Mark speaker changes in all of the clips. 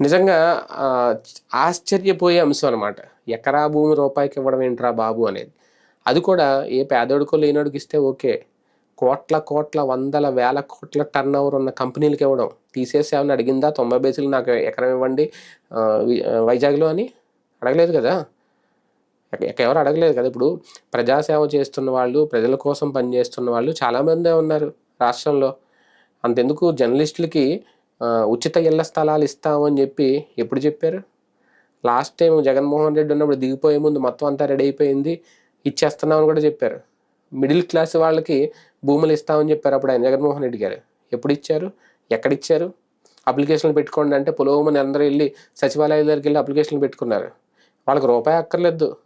Speaker 1: నిజంగా ఆశ్చర్యపోయే అంశం అనమాట ఎకరా భూమి రూపాయికి ఇవ్వడం ఏంట్రా బాబు అనేది. అది కూడా ఏ పేదోడికో లేనోడికి ఇస్తే ఓకే. కోట్ల కోట్ల వందల వేల కోట్ల టర్న్ ఓవర్ ఉన్న కంపెనీలకి ఇవ్వడం. తీసేసామని అడిగిందా? తొంభై బేసులు నాకు ఎకరం ఇవ్వండి. వైజాగ్లో అని? అడగలేదు కదా? ఎవరు అడగలేదు కదా? ఇప్పుడు ప్రజాసేవ చేస్తున్న వాళ్ళు ప్రజల కోసం పనిచేస్తున్న వాళ్ళు చాలామందే ఉన్నారు రాష్ట్రంలో. అంతెందుకు? జర్నలిస్టులకి ఉచిత ఇళ్ళ స్థలాలు ఇస్తామని చెప్పి ఎప్పుడు చెప్పారు? లాస్ట్ టైం జగన్మోహన్ రెడ్డి ఉన్నప్పుడు దిగిపోయే ముందు మొత్తం అంతా రెడీ అయిపోయింది. ఇచ్చేస్తున్నామని కూడా చెప్పారు. మిడిల్ క్లాస్ వాళ్ళకి భూములు ఇస్తామని చెప్పారు అప్పుడు ఆయన జగన్మోహన్ రెడ్డి గారు. ఎప్పుడు ఇచ్చారు? ఎక్కడ ఇచ్చారు? అప్లికేషన్లు పెట్టుకోండి అంటే పొలవమని అందరూ వెళ్ళి సచివాలయం దగ్గరికి వెళ్ళి అప్లికేషన్లు పెట్టుకున్నారు. వాళ్ళకి రూపాయి అక్కర్లేదు.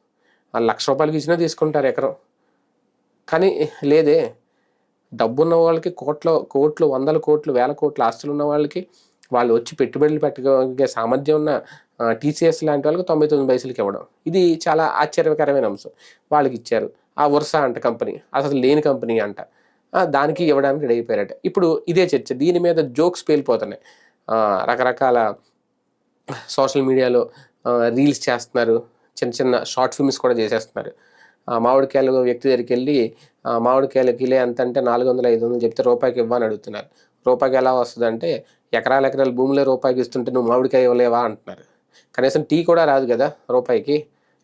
Speaker 1: వాళ్ళు లక్ష రూపాయలకి ఇచ్చినా తీసుకుంటారు ఎకరం. కానీ లేదే డబ్బున్న వాళ్ళకి కోట్ల కోట్లు వందల కోట్లు వేల కోట్ల ఆస్తులు ఉన్న వాళ్ళకి వాళ్ళు వచ్చి పెట్టుబడులు పెట్టగలిగే సామర్థ్యం ఉన్న టీసీఎస్ లాంటి వాళ్ళకి తొంభై తొమ్మిది పైసలకి ఇవ్వడం. ఇది చాలా ఆశ్చర్యకరమైన అంశం. వాళ్ళకి ఇచ్చారు. ఆ వరుస అంట కంపెనీ. అసలు లేని కంపెనీ అంట. దానికి ఇవ్వడానికి రెడీ అయిపోయారట. ఇప్పుడు ఇదే చర్చ. దీని మీద జోక్స్ పేలిపోతున్నాయి. రకరకాల సోషల్ మీడియాలో రీల్స్ చేస్తున్నారు. చిన్న చిన్న షార్ట్ ఫిల్మ్స్ కూడా చేసేస్తున్నారు. మామిడికాయలు వ్యక్తి దగ్గరికి వెళ్ళి మామిడికాయలు కిలో ఎంత అంటే నాలుగు వందలు ఐదు వందలు చెప్తే రూపాయికి ఇవ్వని అడుగుతున్నారు. రూపాయికి ఎలా వస్తుంది అంటే ఎకరాల ఎకరాల భూమిలో రూపాయికి ఇస్తుంటే నువ్వు మామిడికాయ ఇవ్వలేవా అంటున్నారు. కనీసం టీ కూడా రాదు కదా రూపాయికి.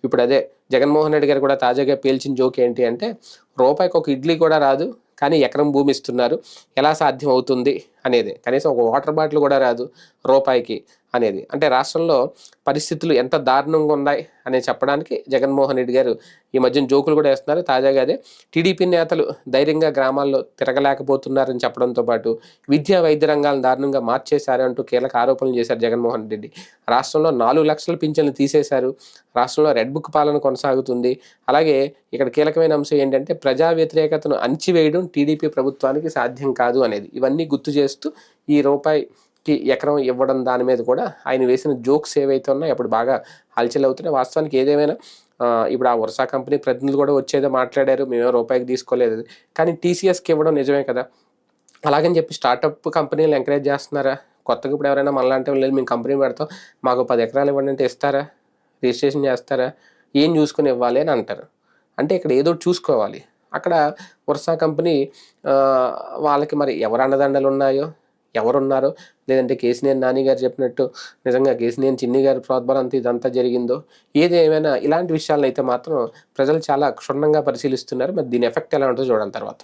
Speaker 1: ఇప్పుడు అదే జగన్మోహన్ రెడ్డి గారు కూడా తాజాగా పేల్చిన జోక్ ఏంటి అంటే రూపాయికి ఒక ఇడ్లీ కూడా రాదు కానీ ఎకరం భూమి ఇస్తున్నారు. ఎలా సాధ్యం అవుతుంది? అనేది. కనీసం ఒక వాటర్ బాటిల్ కూడా రాదు రూపాయికి. అనేది. అంటే రాష్ట్రంలో పరిస్థితులు ఎంత దారుణంగా ఉన్నాయి అని చెప్పడానికి జగన్మోహన్ రెడ్డి గారు ఈ మధ్యన జోకులు కూడా వేస్తున్నారు. తాజాగా అదే టీడీపీ నేతలు ధైర్యంగా గ్రామాల్లో తిరగలేకపోతున్నారని చెప్పడంతో పాటు విద్యా వైద్య రంగాలను దారుణంగా మార్చేశారు అంటూ కీలక ఆరోపణలు చేశారు జగన్మోహన్ రెడ్డి. రాష్ట్రంలో నాలుగు లక్షల పింఛన్లు తీసేశారు. రాష్ట్రంలో రెడ్ బుక్ పాలన కొనసాగుతుంది. అలాగే ఇక్కడ కీలకమైన అంశం ఏంటంటే ప్రజా వ్యతిరేకతను అణిచివేయడం టీడీపీ ప్రభుత్వానికి సాధ్యం కాదు అనేది. ఇవన్నీ గుర్తు చేస్తూ ఈ రూపాయి ఎకరం ఇవ్వడం దాని మీద కూడా ఆయన వేసిన జోక్స్ ఏవైతే ఉన్నాయో అప్పుడు బాగా హల్చల్ అవుతున్నాయి. వాస్తవానికి ఏదేమైనా ఇప్పుడు ఆ వరుస కంపెనీ ప్రతినిధులు కూడా వచ్చేదో మాట్లాడారు మేమే రూపాయికి తీసుకోలేదు. కానీ టీసీఎస్కి ఇవ్వడం నిజమే కదా. అలాగని చెప్పి స్టార్టప్ కంపెనీలు ఎంకరేజ్ చేస్తున్నారా? కొత్తగా ఇప్పుడు ఎవరైనా మనలాంటి వాళ్ళు మేము కంపెనీ పెడతాం మాకు పది ఎకరాలు ఇవ్వండి అంటే ఇస్తారా? రిజిస్ట్రేషన్ చేస్తారా? ఏం చూసుకుని ఇవ్వాలి అని అంటారు. అంటే ఇక్కడ ఏదో ఒకటి చూసుకోవాలి. అక్కడ వరుస కంపెనీ వాళ్ళకి మరి ఎవరు అండదండలు ఉన్నాయో ఎవరున్నారో? లేదంటే కేసినేని నాని గారు చెప్పినట్టు నిజంగా కేసినేని చిన్ని గారి ప్రోద్బలంతో ఇదంతా జరిగిందో? ఏది ఏమైనా ఇలాంటి విషయాలను అయితే మాత్రం ప్రజలు చాలా క్షుణ్ణంగా పరిశీలిస్తున్నారు. మరి దీని ఎఫెక్ట్ ఎలా ఉంటుందో చూడాలి తర్వాత.